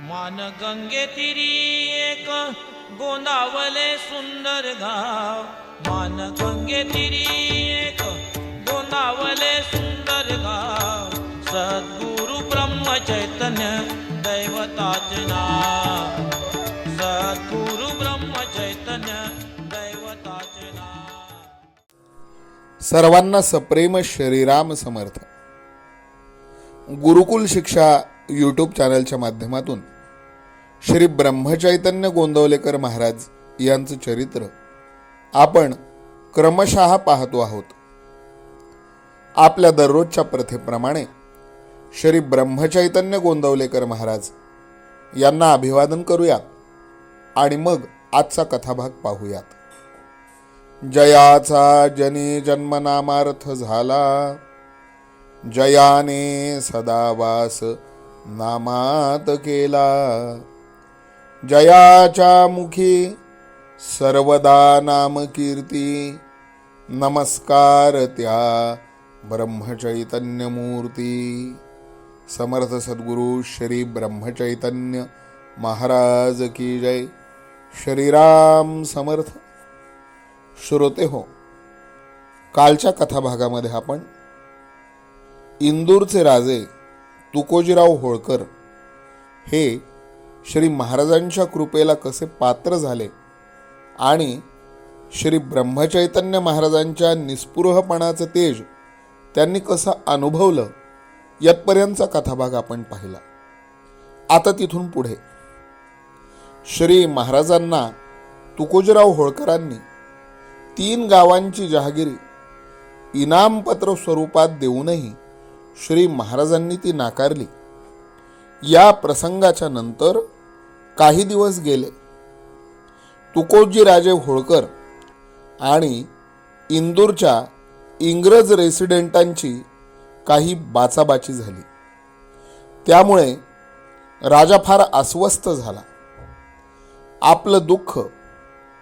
मान गंगे तिरी एक गोंदावले सुंदर गाव. मान गंगे तिरी एक गोंदावले सुंदर गाव. सद्गुरु ब्रह्म चैतन्य दैवताचे नाव. सद्गुरु ब्रह्म चैतन्य दैवताचे नाव. सर्वांना सप्रेम श्रीराम समर्थ. गुरुकुल शिक्षा यूट्यूब चॅनलच्या माध्यमातून श्री ब्रह्मचैतन्य गोंदवलेकर महाराज यांचं चरित्र आपण क्रमशः पाहतो आहोत. आपल्या दररोजच्या प्रथेप्रमाणे श्री ब्रह्मचैतन्य गोंदवलेकर महाराज यांना अभिवादन करूया आणि मग आजचा कथाभाग पाहूयात. जयाचा जनी जन्मनामार्थ झाला जयाने सदावास नामात केला. जयाच्या मुखी सर्वदा नाम कीर्ती नमस्कार त्या ब्रह्मचैतन्य मूर्ती समर्थ सद्गुरु श्री ब्रह्मचैतन्य महाराज की जय. श्रीराम समर्थ. श्रोते हो कालच्या कथाभागामध्ये आपण इंदूरचे राजे तुकोजीराव होळकर हे श्री महाराजांच्या कृपेला कसे पात्र झाले आणि श्री ब्रह्मचैतन्य महाराजांच्या निस्पृहपणाचं तेज त्यांनी कसं अनुभवलं यातपर्यंतचा कथाभाग आपण पाहिला. आता तिथून पुढे. श्री महाराजांना तुकोजीराव होळकरांनी तीन गावांची जहागिरी इनामपत्र स्वरूपात देऊनही श्री महाराजांनी ती नाकारली. या प्रसंगाच्या नंतर काही दिवस गेले. तुकोजी राजे होळकर आणि इंदूरच्या इंग्रज रेसिडेंटांची काही बाचाबाची झाली. त्यामुळे राजा फार अस्वस्थ झाला. आपलं दुःख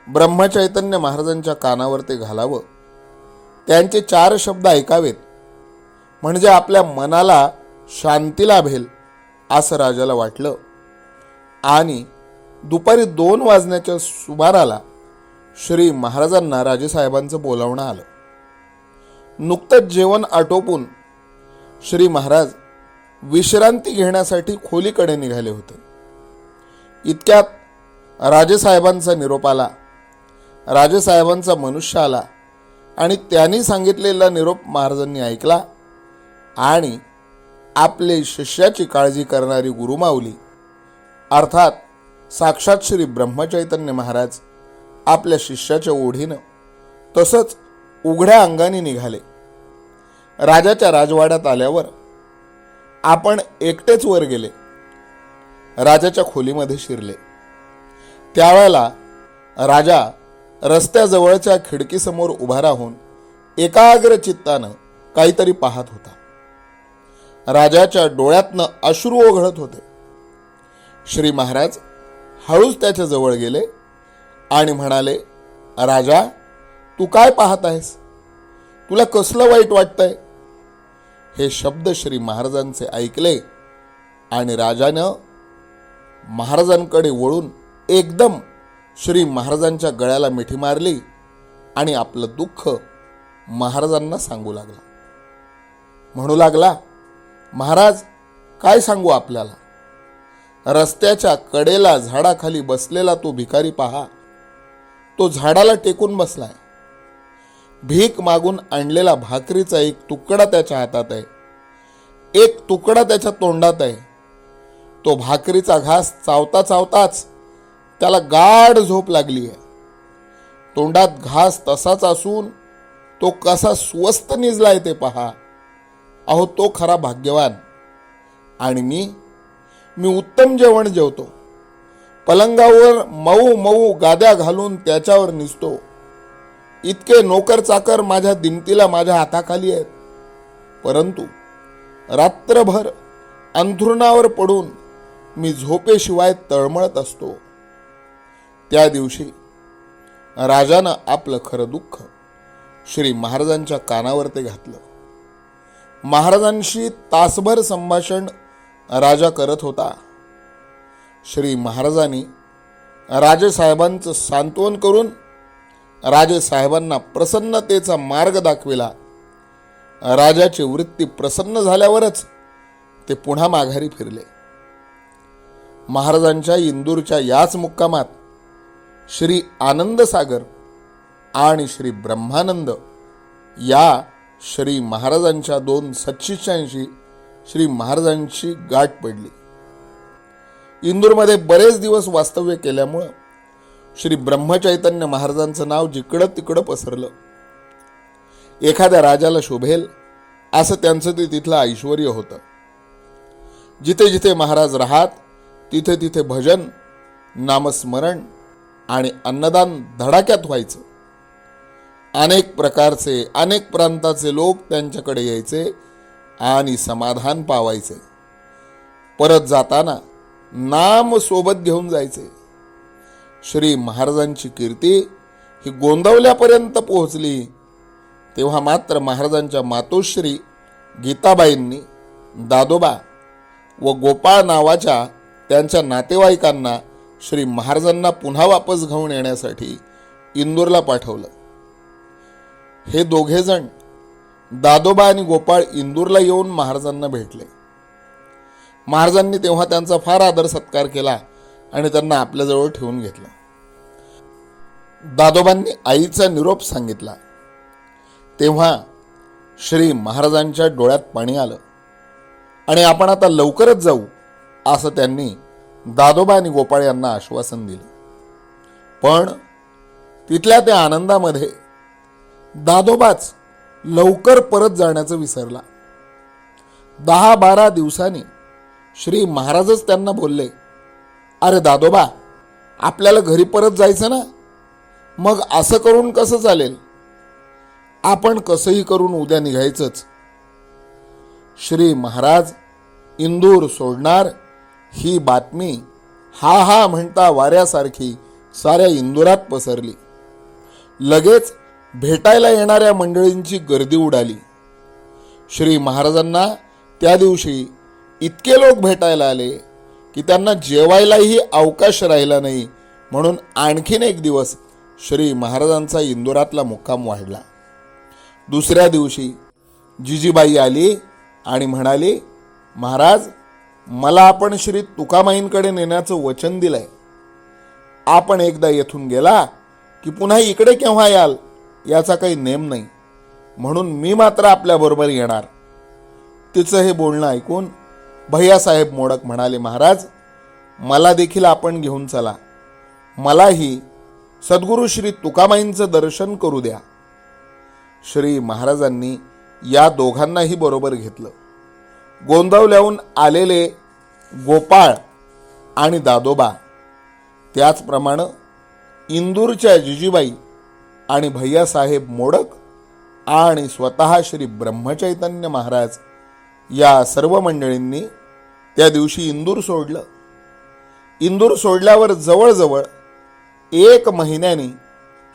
ब्रह्मचैतन्य महाराजांच्या कानावर ते घालावं. त्यांचे चार शब्द ऐकावेत. म्हणजे आपल्या मनाला शांती लाभेल असं राजाला वाटलं. आणि दुपारी दोन वाजण्याच्या सुमाराला श्री महाराजांना राजेसाहेबांचं बोलावणं आलं. नुकतंच जेवण आटोपून श्री महाराज विश्रांती घेण्यासाठी खोलीकडे निघाले होते. इतक्यात राजेसाहेबांचा निरोप आला. राजेसाहेबांचा मनुष्य आला आणि त्यांनी सांगितलेला निरोप महाराजांनी ऐकला. आणि आपले शिष्याची काळजी करणारी गुरुमाऊली अर्थात साक्षात श्री ब्रह्मचैतन्य महाराज आपल्या शिष्याच्या ओढीनं तसंच उघड्या अंगाने निघाले. राजाच्या राजवाड्यात आल्यावर आपण एकटेच वर गेले. राजाच्या खोलीमध्ये शिरले. त्यावेळेला राजा रस्त्याजवळच्या खिडकीसमोर उभा राहून एकाग्र चित्तानं काहीतरी पाहत होता. राजाच्या डोळ्यातनं अश्रू ओघळत होते. श्री महाराज हळूच त्याच्याजवळ गेले आणि म्हणाले राजा तू काय पाहत आहेस? तुला कसलं वाईट वाटतंय? हे शब्द श्री महाराजांचे ऐकले आणि राजानं महाराजांकडे वळून एकदम श्री महाराजांच्या गळ्याला मिठी मारली आणि आपलं दुःख महाराजांना सांगू लागला. म्हणू लागला महाराज काय सांगू आपल्याला? रस्त्याच्या कडेला झाडाखाली बसलेला तो भिकारी पहा. तो झाडाला टेकून बसलाय. भीक मागून आणलेला भाकरीचा एक तुकडा त्याच्या हातात आहे. एक तुकडा त्याच्या तोंडात आहे. तो भाकरीचा घास चावता चावताच त्याला गाढ झोप लागली आहे तोंडात घास तसाच असून तो कसा स्वस्त निजलाय ते पहा. अहो तो खरा भाग्यवान. आणि मी मी उत्तम जेवण जेवतो. पलंगावर मऊ मऊ गाद्या घालून त्याच्यावर निसतो. इतके नोकर चाकर माझ्या दिमतीला माझ्या हाताखाली आहेत. परंतु रात्रभर अंथरुणावर पडून मी झोपेशिवाय तळमळत असतो. त्या दिवशी राजानं आपलं खरं दुःख श्री महाराजांच्या कानावर ते घातलं. महाराजांशी तासभर संभाषण राजा करत होता. श्री महाराजांनी राजेसाहेबांचं सांत्वन करून राजेसाहेबांना प्रसन्नतेचा मार्ग दाखविला. राजाची वृत्ती प्रसन्न झाल्यावरच ते पुन्हा माघारी फिरले. महाराजांच्या इंदूरच्या याच मुक्कामात श्री आनंदसागर आणि श्री ब्रह्मानंद या श्री महाराजांच्या दोन सच्शिष्यांशी श्री महाराजांची गाठ पडली. इंदूरमध्ये बरेच दिवस वास्तव्य केल्यामुळं श्री ब्रह्मचैतन्य महाराजांचं नाव जिकडं तिकडं पसरलं. एखाद्या राजाला शोभेल असं त्यांचं ते तिथलं ऐश्वर होतं. जिथे जिथे महाराज राहत तिथे तिथे भजन नामस्मरण आणि अन्नदान धडाक्यात व्हायचं. अनेक प्रकारचे अनेक प्रांताचे लोक त्यांच्याकडे यायचे आणि समाधान पावायचे. परत जाताना नाम सोबत घेऊन जायचे. श्री महाराजांची कीर्ती ही गोंदवल्यापर्यंत पोहोचली. तेव्हा मात्र महाराजांच्या मातोश्री गीताबाईंनी दादोबा व गोपाळ नावाच्या त्यांच्या नातेवाईकांना श्री महाराजांना पुन्हा वापस घेऊन येण्यासाठी इंदूरला पाठवलं. हे दोघेजण दादोबा आणि गोपाळ इंदूरला येऊन महाराजांना भेटले. महाराजांनी तेव्हा त्यांचा फार आदर सत्कार केला आणि त्यांना आपल्याजवळ ठेवून घेतलं. दादोबांनी आईचा निरोप सांगितला. तेव्हा श्री महाराजांच्या डोळ्यात पाणी आलं. आणि आपण आता लवकरच जाऊ असं त्यांनी दादोबा आणि गोपाळ यांना आश्वासन दिलं. पण तिथल्या त्या आनंदामध्ये दादोबाच लवकर परत जाण्याचं विसरला. दहा बारा दिवसांनी श्री महाराजच त्यांना बोलले अरे दादोबा आपल्याला घरी परत जायचं ना? मग असं करून कसं चालेल? आपण कसंही करून उद्या निघायचंच. श्री महाराज इंदूर सोडणार ही बातमी हा हा म्हणता वाऱ्यासारखी साऱ्या इंदुरात पसरली. लगेच भेटायला येणाऱ्या मंडळींची गर्दी उडाली. श्री महाराजांना त्या दिवशी इतके लोक भेटायला आले की त्यांना जेवायलाही अवकाश राहिला नाही. म्हणून आणखीन एक दिवस श्री महाराजांचा इंदोरातला मुक्काम वाढला. दुसऱ्या दिवशी जिजीबाई आली आणि म्हणाली महाराज मला आपण श्री तुकामाईंकडे नेण्याचं वचन दिलं आहे आपण एकदा येथून गेला की पुन्हा इकडे केव्हा याल? याचा काही नेम नाही. म्हणून मी मात्र आपल्याबरोबर येणार. तिचं हे बोलणं ऐकून भैयासाहेब मोडक म्हणाले महाराज मला देखील आपण घेऊन चला. मलाही सद्गुरू श्री तुकामाईंचं दर्शन करू द्या. श्री महाराजांनी या दोघांनाही बरोबर घेतलं. गोंदवल्याहून आलेले गोपाळ आणि दादोबा त्याचप्रमाणे इंदूरच्या जिजीबाई आणि भैयासाहेब मोडक आणि स्वतः श्री ब्रह्मचैतन्य महाराज या सर्व मंडळींनी त्या दिवशी इंदूर सोडलं. इंदूर सोडल्यावर जवळजवळ एक महिन्यानी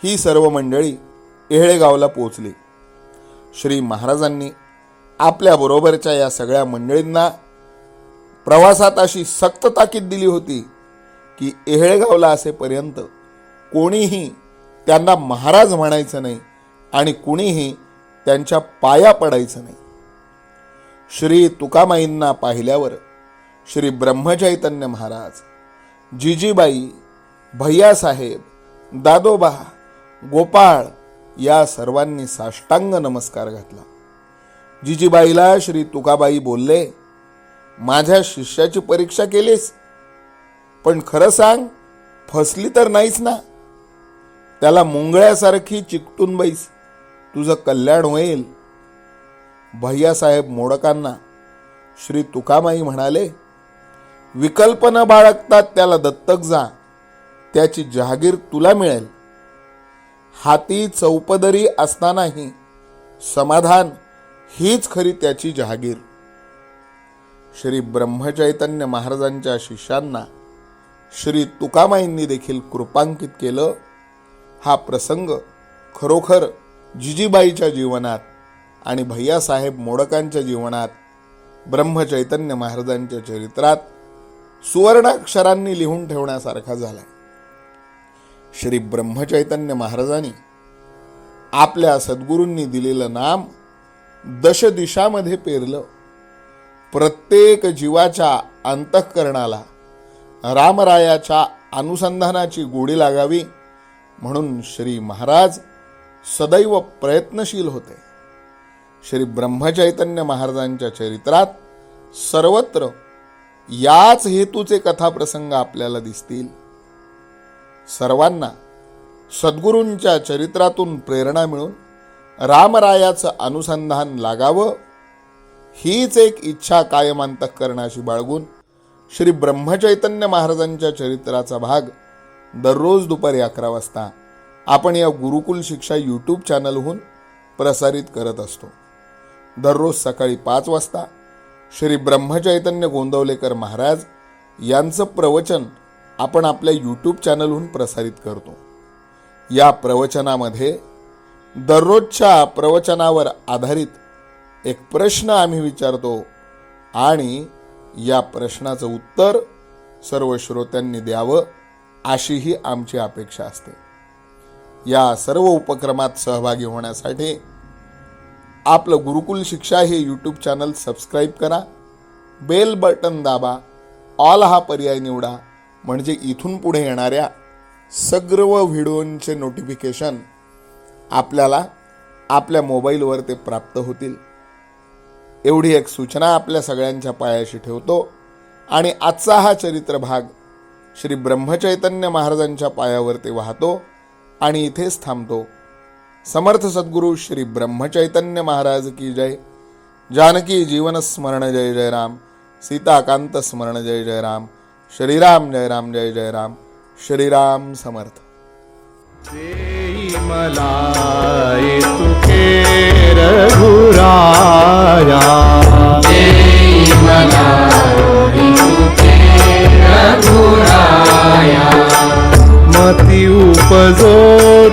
ही सर्व मंडळी येहळेगावला पोचली श्री महाराजांनी आपल्याबरोबरच्या या सगळ्या मंडळींना प्रवासात अशी सक्त ताकीद दिली होती की येहळेगावला असेपर्यंत कोणीही त्यांना महाराज म्हणायचं नाही आणि कुणीही त्यांच्या पाया पडायचं नाही. श्री तुकामाईंना पाहिल्यावर श्री ब्रह्मचैतन्य महाराज जिजीबाई भैयासाहेब दादोबा गोपाळ या सर्वांनी साष्टांग नमस्कार घातला. जिजीबाईला श्री तुकाबाई बोलले माझ्या शिष्याची परीक्षा केलीस? पण खरं सांग फसली तर नाहीच ना? त्याला मुंगळ्यासारखी चिकटून बैस. तुझं कल्याण होईल. भैयासाहेब मोडकांना श्री तुकामाई म्हणाले विकल्प न बाळगतात त्याला दत्तक जा. त्याची जहागीर तुला मिळेल. हाती चौपदरी असतानाही समाधान हीच खरी त्याची जहागीर. श्री ब्रह्मचैतन्य महाराजांच्या शिष्यांना श्री तुकामाईंनी देखील कृपांकित केलं. हा प्रसंग खरोखर जिजीबाईच्या जीवनात आणि भैयासाहेब मोडकांच्या जीवनात ब्रह्मचैतन्य महाराजांच्या चरित्रात सुवर्णाक्षरांनी लिहून ठेवण्यासारखा झाला श्री ब्रह्मचैतन्य महाराजांनी आपल्या सद्गुरूंनी दिलेलं नाम दश दिशामध्ये पेरलं. प्रत्येक जीवाच्या अंतःकरणाला रामरायाच्या अनुसंधानाची गोडी लागावी. म्हणून श्री महाराज सदैव प्रयत्नशील होते. श्री ब्रह्मचैतन्य महाराजांच्या चरित्रात सर्वत्र याच हेतूचे कथाप्रसंग आपल्याला दिसतील. सर्वांना सद्गुरूंच्या चरित्रातून प्रेरणा मिळून रामरायाचं अनुसंधान लागावं हीच एक इच्छा कायम अंतःकरणाशी बाळगून श्री ब्रह्मचैतन्य महाराजांच्या चरित्राचा भाग दररोज दुपारी अकरा वाजता आपण या गुरुकुल शिक्षा यूट्यूब चॅनलहून प्रसारित करत असतो. दररोज सकाळी पाच वाजता श्री ब्रह्मचैतन्य गोंदवलेकर महाराज यांचं प्रवचन आपण आपल्या यूट्यूब चॅनलहून प्रसारित करतो. या प्रवचनामध्ये दररोजच्या प्रवचनावर आधारित एक प्रश्न आम्ही विचारतो आणि या प्रश्नाचं उत्तर सर्व श्रोत्यांनी द्यावं. अशीही आमची अपेक्षा असते. या सर्व उपक्रमात सहभागी होण्यासाठी आपलं गुरुकुल शिक्षा हे यूट्यूब चॅनल सबस्क्राईब करा. बेल बटन दाबा. ऑल हा पर्याय निवडा. म्हणजे इथून पुढे येणाऱ्या सर्व व्हिडिओंचे नोटिफिकेशन आपल्याला आपल्या मोबाईलवर ते प्राप्त होतील. एवढी एक सूचना आपल्या सगळ्यांच्या पायाशी ठेवतो. आणि आजचा हा चरित्र भाग श्री ब्रह्मचैतन्य महाराजांच्या पायावरती वाहतो आणि इथेच थांबतो. समर्थ सद्गुरु श्री ब्रह्मचैतन्य महाराज की जय. जानकी जीवन स्मरण जय जय राम. सीताकांत स्मरण जय जय राम. श्रीराम जय राम जय जय राम. श्रीराम समर्थ. देई तुके रघुराया